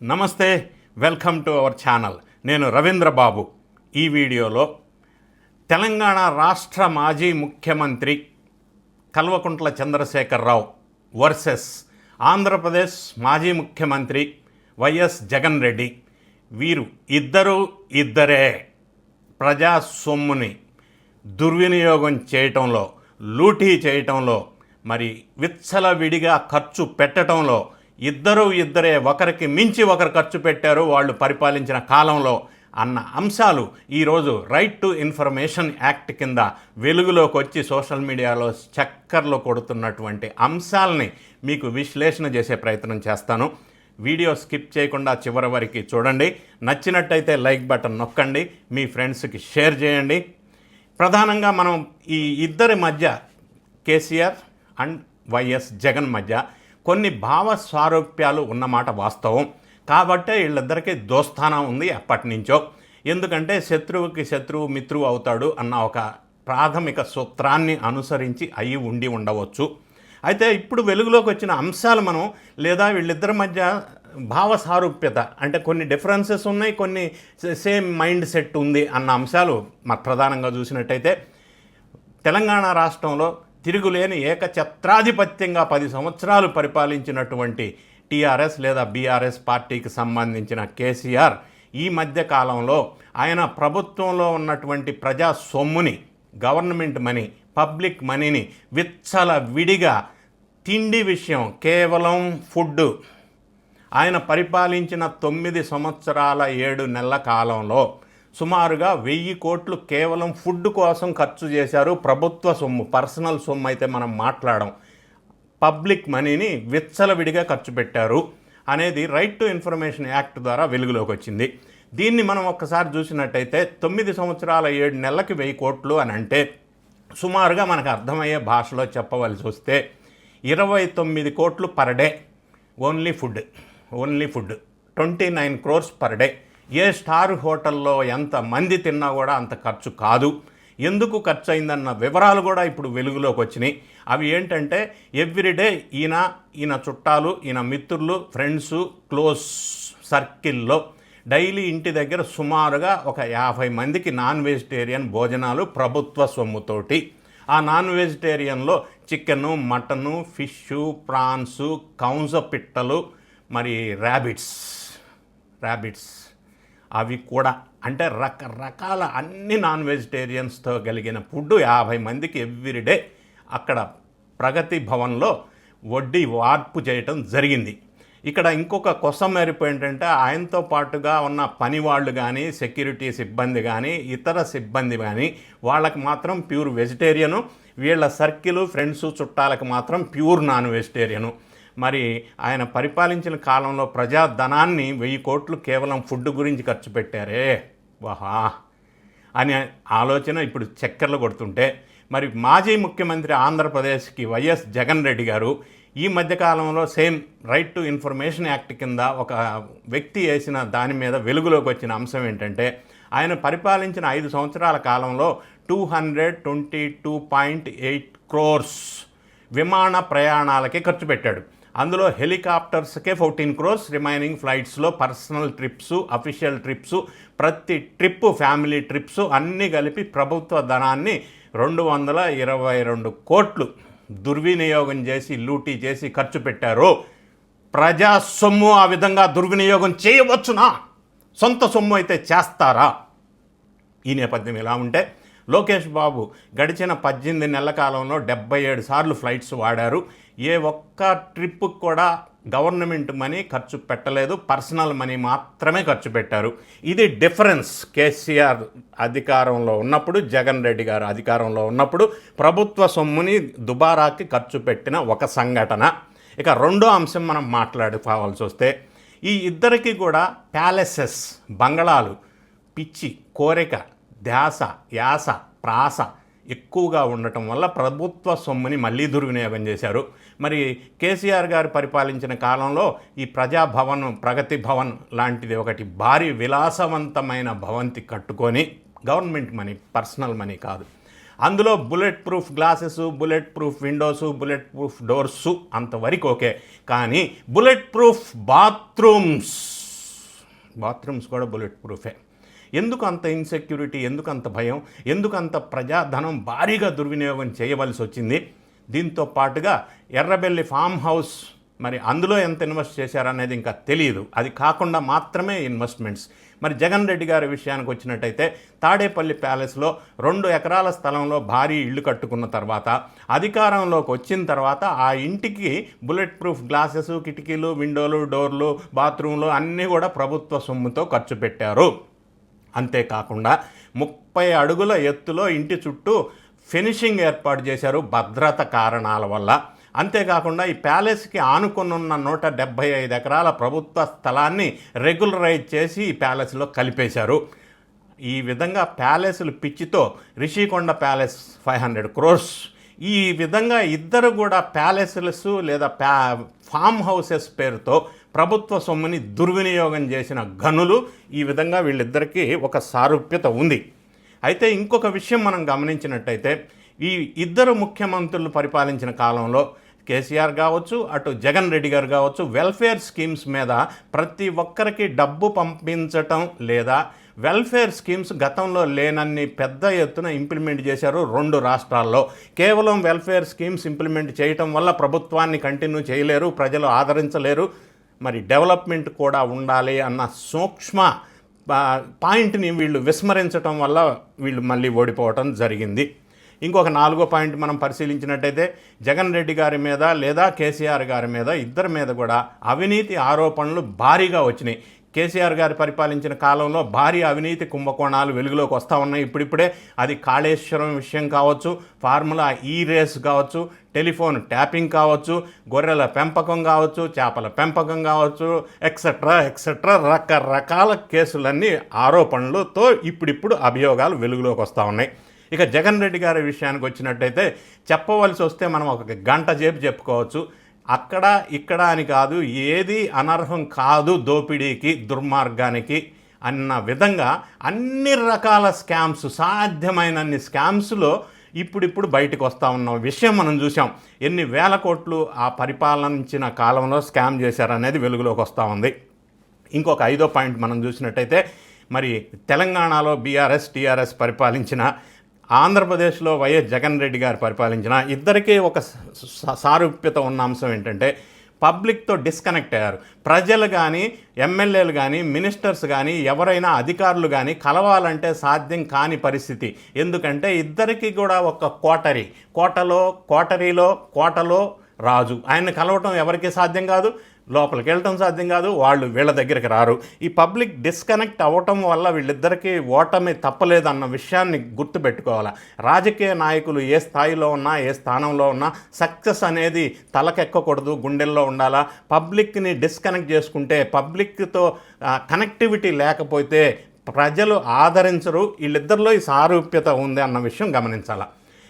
నమస్తే welcome to our channel. నేను రవీంద్ర బాబు. ఈ వీడియోలో తెలంగాణ రాష్ట్ర మాజీ ముఖ్యమంత్రి కల్వకుంట్ల చంద్రశేఖరరావు వర్సెస్ ఆంధ్రప్రదేశ్ మాజీ ముఖ్యమంత్రి వైఎస్ జగన్ రెడ్డి. వీరు ఇద్దరు ఇద్దరే ప్రజా సొమ్ముని దుర్వినియోగం చేయటంలో లూటీ చేయటంలో మరి విచ్చలవిడిగా ఖర్చు పెట్టడంలో ఇద్దరు ఇద్దరే ఒకరికి మించి ఒకరు ఖర్చు పెట్టారు వాళ్ళు పరిపాలించిన కాలంలో అన్న అంశాలు ఈరోజు రైట్ టు ఇన్ఫర్మేషన్ యాక్ట్ కింద వెలుగులోకి వచ్చి సోషల్ మీడియాలో చక్కర్లు కొడుతున్నటువంటి అంశాలని మీకు విశ్లేషణ చేసే ప్రయత్నం చేస్తాను. వీడియో స్కిప్ చేయకుండా చివరి వరకు చూడండి. నచ్చినట్టయితే లైక్ బటన్ నొక్కండి. మీ ఫ్రెండ్స్కి షేర్ చేయండి. ప్రధానంగా మనం ఈ ఇద్దరి మధ్య కేసీఆర్ అండ్ వైఎస్ జగన్ మధ్య కొన్ని భావ స్వారూప్యాలు ఉన్నమాట వాస్తవం. కాబట్టే వీళ్ళిద్దరికీ దోస్థానం ఉంది ఎప్పటి నుంచో ఎందుకంటే శత్రువుకి శత్రువు మిత్రువు అవుతాడు అన్న ఒక ప్రాథమిక సూత్రాన్ని అనుసరించి అయి ఉండి ఉండవచ్చు. అయితే ఇప్పుడు వెలుగులోకి వచ్చిన అంశాలు మనం లేదా వీళ్ళిద్దరి మధ్య భావ సారూప్యత అంటే కొన్ని డిఫరెన్సెస్ ఉన్నాయి కొన్ని సేమ్ మైండ్ సెట్ ఉంది అన్న అంశాలు మన ప్రధానంగా చూసినట్టయితే తెలంగాణ రాష్ట్రంలో తిరుగులేని ఏకఛత్రాధిపత్యంగా పది సంవత్సరాలు పరిపాలించినటువంటి టీఆర్ఎస్ లేదా బీఆర్ఎస్ పార్టీకి సంబంధించిన కేసీఆర్ ఈ మధ్య కాలంలో ఆయన ప్రభుత్వంలో ఉన్నటువంటి ప్రజా సొమ్ముని గవర్నమెంట్ మనీ పబ్లిక్ మనీని విచ్చల విడిగా తిండి విషయం కేవలం ఫుడ్ ఆయన పరిపాలించిన తొమ్మిది సంవత్సరాల ఏడు నెలల కాలంలో సుమారుగా వెయ్యి కోట్లు కేవలం ఫుడ్ కోసం ఖర్చు చేశారు ప్రభుత్వ సొమ్ము పర్సనల్ సొమ్ము అయితే మనం మాట్లాడడం. పబ్లిక్ మనీని విచ్చలవిడిగా ఖర్చు పెట్టారు అనేది రైట్ టు ఇన్ఫర్మేషన్ యాక్ట్ ద్వారా వెలుగులోకి వచ్చింది. దీన్ని మనం ఒక్కసారి చూసినట్టయితే తొమ్మిది సంవత్సరాల ఏడు నెలలకి వెయ్యి కోట్లు అని అంటే సుమారుగా మనకు అర్థమయ్యే భాషలో చెప్పవలసి వస్తే ఇరవై తొమ్మిది కోట్లు per day only food only food. Twenty nine crores per day. ఏ స్టార్ హోటల్లో ఎంత మంది తిన్నా కూడా అంత ఖర్చు కాదు. ఎందుకు ఖర్చు అయిందన్న వివరాలు కూడా ఇప్పుడు వెలుగులోకి వచ్చినాయి. అవి ఏంటంటే ఎవ్రీడే ఈయన ఈయన చుట్టాలు ఈయన మిత్రులు ఫ్రెండ్స్ క్లోజ్ సర్కిల్లో డైలీ ఇంటి దగ్గర సుమారుగా ఒక యాభై మందికి నాన్ వెజిటేరియన్ భోజనాలు ప్రభుత్వ సొమ్ముతోటి. ఆ నాన్ వెజిటేరియన్లో చికెను మటను ఫిష్ ప్రాన్స్ కౌంస పిట్టలు మరి ర్యాబిట్స్ ర్యాబిట్స్. అవి కూడా అంటే రకరకాల అన్ని నాన్ వెజిటేరియన్స్తో కలిగిన ఫుడ్ యాభై మందికి ఎవ్రీడే అక్కడ ప్రగతి భవన్లో వడ్డీ వార్పు చేయటం జరిగింది. ఇక్కడ ఇంకొక కొసం మెరుపు ఏంటంటే ఆయనతో పాటుగా ఉన్న పని వాళ్ళు కానీ సెక్యూరిటీ సిబ్బంది కానీ ఇతర సిబ్బంది కానీ వాళ్ళకి మాత్రం ప్యూర్ వెజిటేరియను వీళ్ళ సర్కిల్ ఫ్రెండ్స్ చుట్టాలకు మాత్రం ప్యూర్ నాన్ వెజిటేరియను. మరి ఆయన పరిపాలించిన కాలంలో ప్రజాధనాన్ని వెయ్యి కోట్లు కేవలం ఫుడ్ గురించి ఖర్చు పెట్టారే. వాహా. అనే ఆలోచన ఇప్పుడు చక్కర్లు కొడుతుంటే మరి మాజీ ముఖ్యమంత్రి ఆంధ్రప్రదేశ్కి వైఎస్ జగన్ రెడ్డి గారు ఈ మధ్యకాలంలో same right to information act కింద ఒక వ్యక్తి వేసిన దాని మీద వెలుగులోకి వచ్చిన అంశం ఏంటంటే ఆయన పరిపాలించిన ఐదు సంవత్సరాల కాలంలో two hundred twenty two point eight crores విమాన ప్రయాణాలకే ఖర్చు పెట్టాడు. అందులో హెలికాప్టర్స్కే ఫోర్టీన్ క్రోర్స్ రిమైనింగ్ ఫ్లైట్స్లో పర్సనల్ ట్రిప్స్ అఫీషియల్ ట్రిప్స్ ప్రతి ట్రిప్ ఫ్యామిలీ ట్రిప్స్ అన్నీ కలిపి ప్రభుత్వ ధనాన్ని రెండు వందల ఇరవై రెండు కోట్లు దుర్వినియోగం చేసి లూటీ చేసి ఖర్చు పెట్టారు. ప్రజా సొమ్ము ఆ విధంగా దుర్వినియోగం చేయవచ్చునా? సొంత సొమ్ము అయితే చేస్తారా? ఈ నేపథ్యం ఇలా ఉంటే లోకేష్ బాబు గడిచిన పద్దెనిమిది నెలల కాలంలో డెబ్బై ఏడు సార్లు ఫ్లైట్స్ వాడారు. ఏ ఒక్క ట్రిప్ కూడా గవర్నమెంట్ మనీ ఖర్చు పెట్టలేదు. పర్సనల్ మనీ మాత్రమే ఖర్చు పెట్టారు. ఇది డిఫరెన్స్ కేసీఆర్ అధికారంలో ఉన్నప్పుడు జగన్ రెడ్డి గారు అధికారంలో ఉన్నప్పుడు ప్రభుత్వ సొమ్ముని దుబారాకి ఖర్చు పెట్టిన ఒక సంఘటన. ఇక రెండో అంశం మనం మాట్లాడుకోవాల్సి వస్తే ఈ ఇద్దరికి కూడా ప్యాలెసెస్ బంగళాలు పిచ్చి కోరిక ధ్యాస యాస ప్రాస ఎక్కువగా ఉండటం వల్ల ప్రభుత్వ సొమ్ముని మళ్ళీ దుర్వినియోగం చేశారు. మరి కేసీఆర్ గారు పరిపాలించిన కాలంలో ఈ ప్రజాభవన్ ప్రగతి భవన్ లాంటిది ఒకటి భారీ విలాసవంతమైన భవంతి కట్టుకొని గవర్నమెంట్ మనీ పర్సనల్ మనీ కాదు. అందులో bullet proof glasses bullet proof windows bullet proof doors అంతవరకు ఓకే. కానీ బుల్లెట్ ప్రూఫ్ బాత్రూమ్స్ బాత్రూమ్స్ కూడా బుల్లెట్ ప్రూఫే. ఎందుకు అంత ఇన్సెక్యూరిటీ ఎందుకు అంత భయం ఎందుకు అంత ప్రజాధనం భారీగా దుర్వినియోగం చేయవలసి వచ్చింది? దీంతో పాటుగా ఎర్రబెల్లి ఫామ్ హౌస్ మరి అందులో ఎంత ఇన్వెస్ట్ చేశారనేది ఇంకా తెలియదు అది కాకుండా మాత్రమే ఇన్వెస్ట్మెంట్స్ మరి జగన్ రెడ్డి గారి విషయానికి వచ్చినట్టయితే తాడేపల్లి ప్యాలెస్లో రెండు ఎకరాల స్థలంలో భారీ ఇల్లు కట్టుకున్న తర్వాత అధికారంలోకి వచ్చిన తర్వాత ఆ ఇంటికి బుల్లెట్ ప్రూఫ్ గ్లాసెస్ కిటికీలు విండోలు డోర్లు బాత్రూంలు అన్నీ కూడా ప్రభుత్వ సొమ్ముతో ఖర్చు పెట్టారు. అంతేకాకుండా ముప్పై అడుగుల ఎత్తులో ఇంటి చుట్టూ ఫినిషింగ్ ఏర్పాటు చేశారు భద్రత కారణాల వల్ల. అంతేకాకుండా ఈ ప్యాలెస్కి ఆనుకునున్న నూట డెబ్భై ఐదు ఎకరాల ప్రభుత్వ స్థలాన్ని రెగ్యులరైజ్ చేసి ఈ ప్యాలెస్లో కలిపేశారు. ఈ విధంగా ప్యాలెస్లు పిచ్చితో Rushikonda palace five hundred crores ఈ విధంగా ఇద్దరు కూడా ప్యాలెస్లెస్ లేదా ప్యా ఫామ్ హౌసెస్ పేరుతో ప్రభుత్వ సొమ్ముని దుర్వినియోగం చేసిన గనులు ఈ విధంగా వీళ్ళిద్దరికీ ఒక సారూప్యత ఉంది. అయితే ఇంకొక విషయం మనం గమనించినట్టయితే ఈ ఇద్దరు ముఖ్యమంత్రులు పరిపాలించిన కాలంలో కేసీఆర్ కావచ్చు అటు జగన్ రెడ్డి గారు కావచ్చు వెల్ఫేర్ స్కీమ్స్ మీద ప్రతి ఒక్కరికి డబ్బు పంపించటం లేదా వెల్ఫేర్ స్కీమ్స్ గతంలో లేనన్ని పెద్ద ఎత్తున ఇంప్లిమెంట్ చేశారు రెండు రాష్ట్రాల్లో. కేవలం వెల్ఫేర్ స్కీమ్స్ ఇంప్లిమెంట్ చేయటం వల్ల ప్రభుత్వాన్ని కంటిన్యూ చేయలేరు ప్రజలు ఆదరించలేరు. మరి డెవలప్మెంట్ కూడా ఉండాలి అన్న సూక్ష్మ పాయింట్ని వీళ్ళు విస్మరించటం వల్ల వీళ్ళు మళ్ళీ ఓడిపోవటం జరిగింది. ఇంకొక నాలుగో పాయింట్ మనం పరిశీలించినట్టయితే జగన్ రెడ్డి గారి మీద లేదా కేసీఆర్ గారి మీద ఇద్దరి మీద కూడా అవినీతి ఆరోపణలు భారీగా వచ్చినాయి. కేసీఆర్ గారు పరిపాలించిన కాలంలో భారీ అవినీతి కుంభకోణాలు వెలుగులోకి వస్తూ ఉన్నాయి. ఇప్పుడిప్పుడే అది కాళేశ్వరం విషయం కావచ్చు ఫార్ములా ఈ రేస్ కావచ్చు టెలిఫోన్ ట్యాపింగ్ కావచ్చు గొర్రెల పెంపకం కావచ్చు చేపల పెంపకం కావచ్చు ఎక్సెట్రా ఎక్సెట్రా రకరకాల కేసులన్నీ ఆరోపణలతో ఇప్పుడిప్పుడు అభియోగాలు వెలుగులోకి వస్తూ ఉన్నాయి. ఇక జగన్ రెడ్డి గారి విషయానికి వచ్చినట్టయితే చెప్పవలసి వస్తే మనం ఒక గంట సేపు చెప్పుకోవచ్చు. అక్కడ ఇక్కడ అని కాదు ఏది అనర్హం కాదు దోపిడీకి దుర్మార్గానికి అన్న విధంగా అన్ని రకాల స్కామ్స్ సాధ్యమైనన్ని స్కామ్స్లో ఇప్పుడిప్పుడు బయటకు వస్తూ ఉన్న విషయం మనం చూసాం ఎన్ని వేల కోట్లు ఆ పరిపాలించిన కాలంలో స్కామ్ చేశారనేది వెలుగులోకి వస్తూ ఉంది. ఇంకొక ఐదో పాయింట్ మనం చూసినట్టయితే మరి తెలంగాణలో బీఆర్ఎస్ టీఆర్ఎస్ పరిపాలించిన ఆంధ్రప్రదేశ్లో వైఎస్ జగన్ రెడ్డి గారు పరిపాలించిన ఇద్దరికీ ఒక స- సారూప్యత ఉన్న అంశం ఏంటంటే పబ్లిక్తో డిస్కనెక్ట్ అయ్యారు. ప్రజలు కానీ ఎమ్మెల్యేలు కానీ మినిస్టర్స్ కానీ ఎవరైనా అధికారులు కానీ కలవాలంటే సాధ్యం కాని పరిస్థితి. ఎందుకంటే ఇద్దరికి కూడా ఒక కోటరీ కోటలో కోటరీలో కోటలో రాజు. ఆయన కలవటం ఎవరికీ సాధ్యం కాదు. లోపలికి వెళ్ళటం సాధ్యం కాదు వాళ్ళు వీళ్ళ దగ్గరికి రారు. ఈ పబ్లిక్ డిస్కనెక్ట్ అవ్వటం వల్ల వీళ్ళిద్దరికీ ఓటమి తప్పలేదన్న విషయాన్ని గుర్తుపెట్టుకోవాలి. రాజకీయ నాయకులు ఏ స్థాయిలో ఉన్నా ఏ స్థానంలో ఉన్నా సక్సెస్ అనేది తలకెక్కకూడదు గుండెల్లో ఉండాలా. పబ్లిక్ని డిస్కనెక్ట్ చేసుకుంటే పబ్లిక్తో కనెక్టివిటీ లేకపోతే ప్రజలు ఆదరించరు వీళ్ళిద్దరిలో ఈ సారూప్యత ఉంది అన్న విషయం గమనించాలా.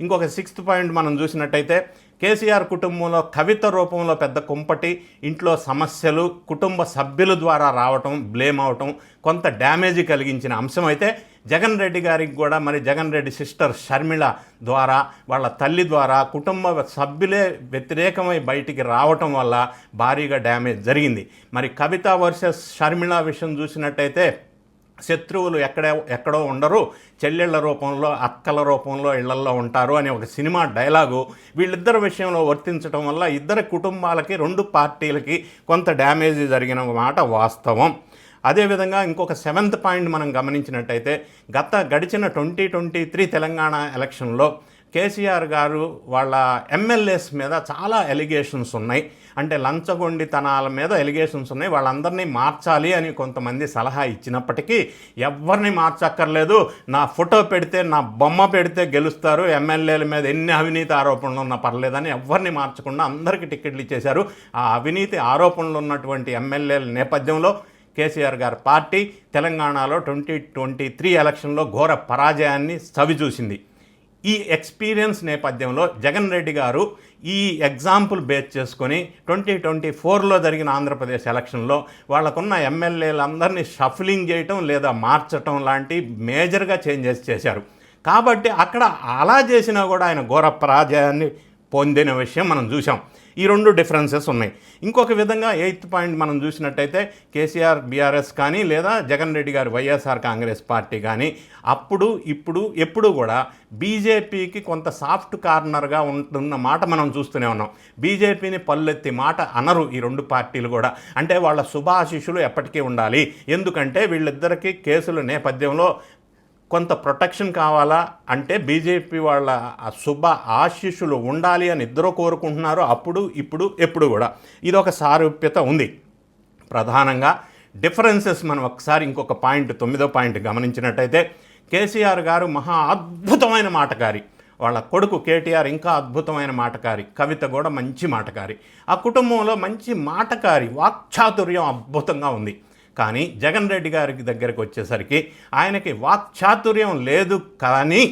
ఇంకొక సిక్స్త్ పాయింట్ మనం చూసినట్టయితే కేసీఆర్ కుటుంబంలో కవిత రూపంలో పెద్ద కుంపటి ఇంట్లో సమస్యలు కుటుంబ సభ్యుల ద్వారా రావటం బ్లేమ్ అవటం కొంత డ్యామేజ్ కలిగించిన అంశం అయితే జగన్ రెడ్డి గారికి కూడా మరి జగన్ రెడ్డి సిస్టర్ షర్మిళ ద్వారా వాళ్ళ తల్లి ద్వారా కుటుంబ సభ్యులే వ్యతిరేకమై బయటికి రావటం వల్ల భారీగా డ్యామేజ్ జరిగింది. మరి కవిత వర్సెస్ షర్మిళ విషయం చూసినట్టయితే శత్రువులు ఎక్కడ ఎక్కడో ఉండరు. చెల్లెళ్ళ రూపంలో అక్కల రూపంలో ఇళ్ళల్లో ఉంటారు అనే ఒక సినిమా డైలాగు వీళ్ళిద్దరి విషయంలో వర్తించడం వల్ల ఇద్దరి కుటుంబాలకి రెండు పార్టీలకి కొంత డ్యామేజ్ జరిగిన మాట వాస్తవం. అదేవిధంగా ఇంకొక సెవెంత్ పాయింట్ మనం గమనించినట్టయితే గత గడిచిన ట్వంటీ ట్వంటీ త్రీ తెలంగాణ ఎలక్షన్లో కేసీఆర్ గారు వాళ్ళ ఎమ్మెల్యేస్ మీద చాలా ఎలిగేషన్స్ ఉన్నాయి. అంటే లంచగొండితనాల మీద ఎలిగేషన్స్ ఉన్నాయి. వాళ్ళందరినీ మార్చాలి అని కొంతమంది సలహా ఇచ్చినప్పటికీ ఎవరిని మార్చక్కర్లేదు. నా ఫోటో పెడితే నా బొమ్మ పెడితే గెలుస్తారు. ఎమ్మెల్యేల మీద ఎన్ని అవినీతి ఆరోపణలు ఉన్నా పర్లేదని ఎవరిని మార్చకుండా అందరికీ టికెట్లు ఇచ్చేశారు. ఆ అవినీతి ఆరోపణలు ఉన్నటువంటి ఎమ్మెల్యేల నేపథ్యంలో కేసీఆర్ గారి పార్టీ తెలంగాణలో ట్వంటీ ట్వంటీ త్రీ ఎలక్షన్లో ఘోర పరాజయాన్ని చవిచూసింది. ఈ ఎక్స్పీరియన్స్ నేపథ్యంలో జగన్ రెడ్డి గారు ఈ ఎగ్జాంపుల్ బేస్ చేసుకొని ట్వంటీ ట్వంటీ ఫోర్లో జరిగిన ఆంధ్రప్రదేశ్ ఎలక్షన్లో వాళ్ళకున్న ఎమ్మెల్యేలందరినీ షఫలింగ్ చేయటం లేదా మార్చటం లాంటి మేజర్గా చేంజెస్ చేశారు. కాబట్టి అక్కడ అలా చేసినా కూడా ఆయన ఘోర పరాజయాన్ని పొందిన విషయం మనం చూసాం ఈ రెండు డిఫరెన్సెస్ ఉన్నాయి. ఇంకొక విధంగా ఎయిత్ పాయింట్ మనం చూసినట్టయితే కేసీఆర్ బీఆర్ఎస్ కానీ లేదా జగన్ రెడ్డి గారి వైఎస్ఆర్ కాంగ్రెస్ పార్టీ కానీ అప్పుడు ఇప్పుడు ఎప్పుడు కూడా బీజేపీకి కొంత సాఫ్ట్ కార్నర్గా ఉంటున్న మాట మనం చూస్తూనే ఉన్నాం. బీజేపీని పల్లెత్తి మాట అనరు ఈ రెండు పార్టీలు కూడా. అంటే వాళ్ళ శుభాశిషులు ఎప్పటికీ ఉండాలి. ఎందుకంటే వీళ్ళిద్దరికీ కేసుల నేపథ్యంలో కొంత ప్రొటెక్షన్ కావాలా అంటే బీజేపీ వాళ్ళ ఆ శుభ ఆశీస్సులు ఉండాలి అని ఇద్దరు కోరుకుంటున్నారు అప్పుడు ఇప్పుడు ఎప్పుడు కూడా. ఇది ఒక సారూప్యత ఉంది. ప్రధానంగా డిఫరెన్సెస్ మనం ఒకసారి ఇంకొక పాయింట్ తొమ్మిదో పాయింట్ గమనించినట్టయితే కేసీఆర్ గారు మహా అద్భుతమైన మాటకారి. వాళ్ళ కొడుకు కేటీఆర్ ఇంకా అద్భుతమైన మాటకారి. కవిత కూడా మంచి మాటకారి. ఆ కుటుంబంలో మంచి మాటకారి వాక్చాతుర్యం అద్భుతంగా ఉంది. కానీ జగన్ రెడ్డి గారికి దగ్గరికి వచ్చేసరికి ఆయనకి వాక్చాతుర్యం లేదు కానీ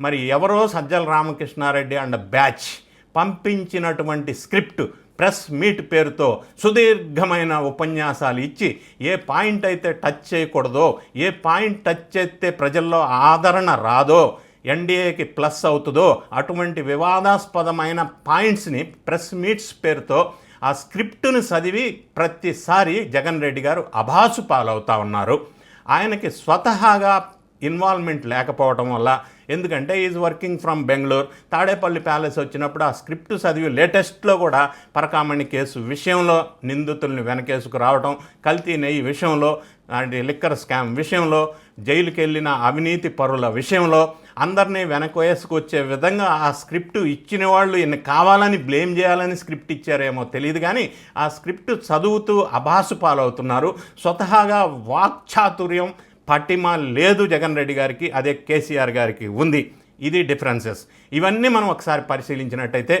మరి ఎవరో సజ్జల రామకృష్ణారెడ్డి అండ్ బ్యాచ్ పంపించినటువంటి స్క్రిప్ట్ ప్రెస్ మీట్ పేరుతో సుదీర్ఘమైన ఉపన్యాసాలు ఇచ్చి ఏ పాయింట్ అయితే టచ్ చేయకూడదో ఏ పాయింట్ టచ్ చేస్తే ప్రజల్లో ఆదరణ రాదో ఎన్డీఏకి ప్లస్ అవుతుందో అటువంటి వివాదాస్పదమైన పాయింట్స్ని ప్రెస్ మీట్స్ పేరుతో ఆ స్క్రిప్టును చదివి ప్రతిసారి జగన్ రెడ్డి గారు అభాసు పాలవుతా ఉన్నారు. ఆయనకి స్వతహాగా ఇన్వాల్వ్మెంట్ లేకపోవడం వల్ల. ఎందుకంటే is working from Bengaluru. Tadepalli palace వచ్చినప్పుడు ఆ స్క్రిప్ట్ చదివి లేటెస్ట్లో కూడా పరకామణి కేసు విషయంలో నిందితుల్ని వెనకేసుకు రావడం కల్తీ నెయ్యి విషయంలో అంటే లిక్కర్ స్కామ్ విషయంలో జైలుకి వెళ్ళిన అవినీతి పరుల విషయంలో అందరినీ వెనకేసుకొచ్చే విధంగా ఆ స్క్రిప్ట్ ఇచ్చిన వాళ్ళు ఇన్ని కావాలని బ్లేమ్ చేయాలని స్క్రిప్ట్ ఇచ్చారేమో తెలియదు కానీ ఆ స్క్రిప్ట్ చదువుతూ అభాసు పాలవుతున్నారు స్వతహాగా వాక్చాతుర్యం పటిమ లేదు జగన్ రెడ్డి గారికి అదే కేసీఆర్ గారికి ఉంది. ఇది డిఫరెన్సెస్ ఇవన్నీ మనం ఒకసారి పరిశీలించినట్టయితే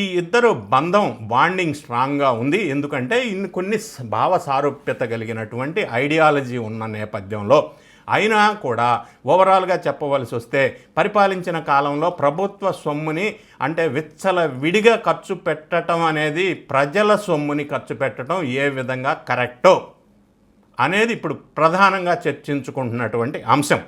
ఈ ఇద్దరు బంధం బాండింగ్ స్ట్రాంగ్గా ఉంది. ఎందుకంటే ఇన్ని కొన్ని భావ సారూప్యత కలిగినటువంటి ఐడియాలజీ ఉన్న నేపథ్యంలో అయినా కూడా ఓవరాల్గా చెప్పవలసి వస్తే పరిపాలించిన కాలంలో ప్రభుత్వ సొమ్ముని అంటే విచ్చల విడిగా ఖర్చు పెట్టడం అనేది ప్రజల సొమ్ముని ఖర్చు పెట్టడం ఏ విధంగా కరెక్టో అనేది ఇప్పుడు ప్రధానంగా చర్చించుకుంటున్నటువంటి అంశం.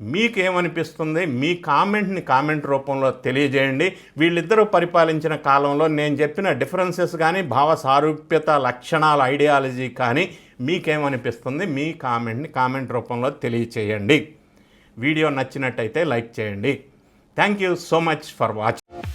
మీకేమనిపిస్తుంది? మీ కామెంట్ని కామెంట్ రూపంలో తెలియజేయండి. వీళ్ళిద్దరూ పరిపాలించిన కాలంలో నేను చెప్పిన డిఫరెన్సెస్ కానీ భావ సారూప్యత లక్షణాల ఐడియాలజీ కానీ మీకేమనిపిస్తుంది? మీ కామెంట్ని కామెంట్ రూపంలో తెలియచేయండి. వీడియో నచ్చినట్టయితే లైక్ చేయండి. Thank you so much for watching.